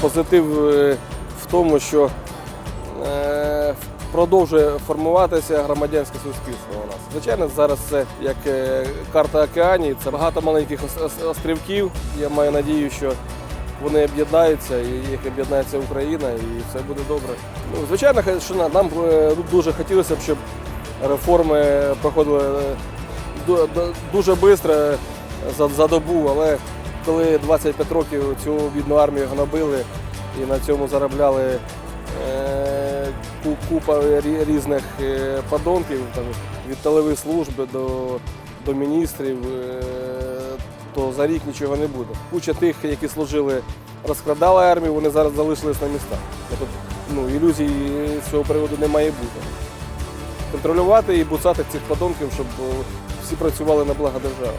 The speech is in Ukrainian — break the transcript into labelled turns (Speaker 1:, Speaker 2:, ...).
Speaker 1: позитив е, в тому, що е, продовжує формуватися громадянське суспільство у нас. Звичайно, зараз це як е, карта океанії, це багато маленьких ос- ос- острівків. Я маю надію, що вони об'єднаються і як об'єднається Україна, і все буде добре. Ну, звичайно, що нам дуже хотілося б, щоб реформи проходили ду- ду- дуже швидко за добу, але коли 25 років цю бідну армію гнобили і на цьому заробляли е, купа різних е, подонків, там, від тилових служб до, до міністрів, е, то за рік нічого не буде. Куча тих, які служили, розкрадали армію, вони зараз залишились на містах. Тобто, ну, ілюзій з цього приводу не має бути. Контролювати і буцати цих подонків, щоб всі працювали на благо держави.